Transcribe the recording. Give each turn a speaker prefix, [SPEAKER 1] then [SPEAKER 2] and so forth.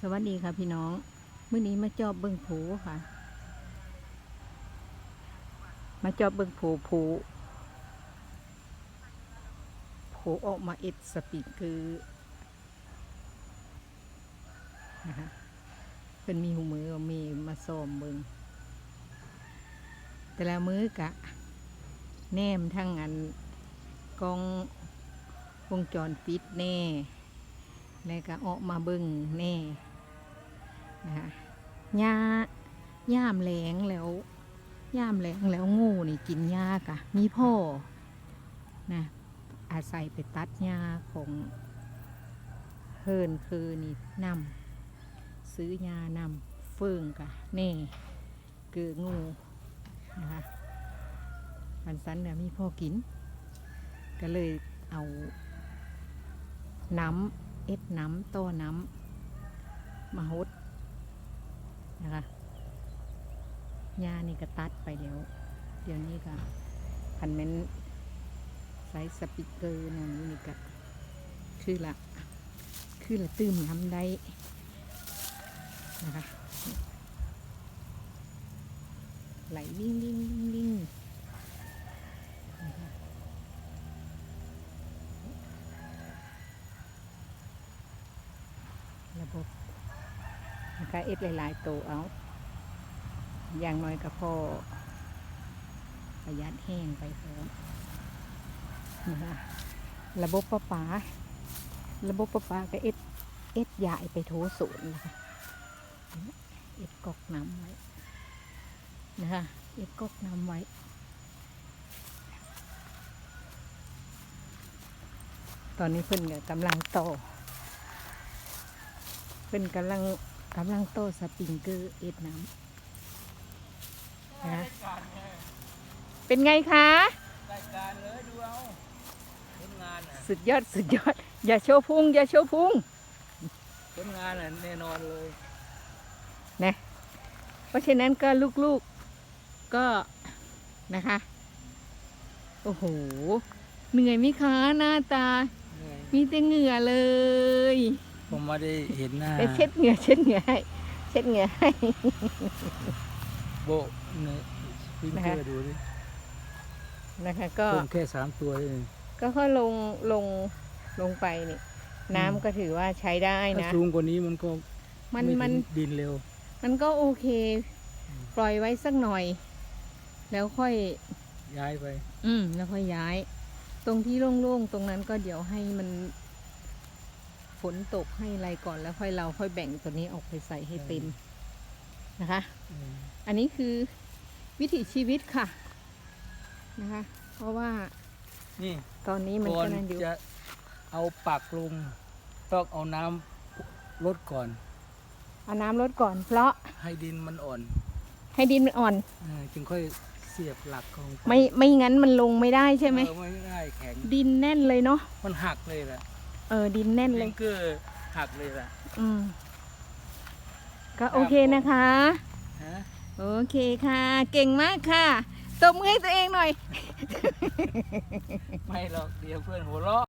[SPEAKER 1] สวัสดีค่ะพี่น้องเมื้อนี้มาจอบเบิ่งผูค่ะ มาจอบเบิ่งผูผูผูออกมาเอ็ดสปีกคือนะคะเป็นมีหูมือมีมาซ้อมเบิ่งแต่ละมือกะ แนมทั้งอันกล้องวงจรปิดแน่ แล้วก็ออกมาเบิ่งแน่นะคะหญ้าย่ามแหลงแล้วย่ามแหลงแล้วงูนี่กินหญ้ากะมีพ่อนะอาศัยไปตัดหญ้าของเฮินคือนี่นำซื้อหญ้านำเฟื่องกะแน่เกืองูนะคะมันสันเนี่ยมีพ่อกิน ก็เลยเอาน้ำ เอ็ดน้ำโตน้ำมาฮดนะคะยานี่ก็ตัดไปแล้วเดี๋ยวนี้ก็คันเมนใส่สปิเกอร์นั่นนี่ก็คือละคือละตื้มน้ำได้นะคะไหลวิ่งวิ่งวิ่งวิ่งนะคะ ระบบมันก็เอ็ดหลายๆตัวเอา อย่างน้อยก็พอประหยัดแห้งไปพร้อมนะคะระบบประปา ระบบประปาก็เอ็ดเอ็ดใหญ่ไปโถศูนย์นะคะเอ็ดกอกน้ำไว้นะคะเอ็ดกอกน้ำไว้ตอนนี้เพิ่อนกำลังโตอ เป็นกำลังกำลังโตสปริงเกอร์เอ็ดน้ำนะเป็นไงคะ
[SPEAKER 2] รายการเลยดูเอาผลงานอะ
[SPEAKER 1] สุดยอดสุดยอด อย่าโชว์พุงอย่าโชว์พุง
[SPEAKER 2] ผลงานอะแน่นอนเลย
[SPEAKER 1] นะเพราะฉะนั้นก็ลูกๆก็นะคะ โอ้โห เหนื่อยไหมคะหน้าตา
[SPEAKER 2] เหนื่อย
[SPEAKER 1] มีแต่เหงื่อเลย
[SPEAKER 2] ผมไม่ได้เห็นหน้า
[SPEAKER 1] ไปเช็ดเหงื่อเช็ดเหงื่อให้เช็ดเหงื่อให้
[SPEAKER 2] โบะเนี่ยพิมพ์
[SPEAKER 1] นะคะ
[SPEAKER 2] เจอดูดิ
[SPEAKER 1] นะคะก็
[SPEAKER 2] ผมแค่สามตัวเอง
[SPEAKER 1] ก็ค่อยลงลงลงไปนี่ น้ำก็ถือว่าใช้ได้
[SPEAKER 2] ถ้า
[SPEAKER 1] นะ
[SPEAKER 2] สูงกว่านี้มันก็
[SPEAKER 1] มัน
[SPEAKER 2] ไถึง
[SPEAKER 1] มัน
[SPEAKER 2] ดินเร็ว
[SPEAKER 1] มันก็โอเค ปล่อยไว้สักหน่อย แล้วค่อย
[SPEAKER 2] ย้ายไป
[SPEAKER 1] อืม แล้วค่อยย้าย ตรงที่โล่งๆ ตรงนั้นก็เดี๋ยวให้มันฝ นตกให้อะไรก่อนแล้วค่อยเราค่อยแบ่งตัวนี้ออกไปใส่ให้เต็มนะคะ
[SPEAKER 2] อืม
[SPEAKER 1] อันนี้คือวิถีชีวิตค่ะนะคะ เพราะว่า
[SPEAKER 2] นี่
[SPEAKER 1] ตอนนี้มัน
[SPEAKER 2] ก่อ
[SPEAKER 1] ก็
[SPEAKER 2] น
[SPEAKER 1] นั่นอยู่
[SPEAKER 2] จะเอาปักลงต้องเอาน้ำลดก่อน
[SPEAKER 1] เอาน้ำลดก่อน เพราะ
[SPEAKER 2] ให้ดินมันอ่อน
[SPEAKER 1] ให้ดินมันอ่อน
[SPEAKER 2] เออจึงค่อยเสียบหลักของ
[SPEAKER 1] ไม่ไม่งั้นมันลงไม่ได้ใช่ไหม
[SPEAKER 2] เออไม่ได้แข็ง
[SPEAKER 1] ดินแน่นเลยเนาะ
[SPEAKER 2] มันหักเลยแหละ
[SPEAKER 1] เออดินแน่นเล
[SPEAKER 2] ลิ
[SPEAKER 1] ย
[SPEAKER 2] งเกอร์หักเลยแหละ
[SPEAKER 1] อืม ก็โอเคนะคะ
[SPEAKER 2] ฮะ
[SPEAKER 1] โอเคค่ะ เก่งมากค่ะตบมือให้ตัวเองหน่อย
[SPEAKER 2] ไม่หรอกเดี๋ยวเพื่อนหัวเราะ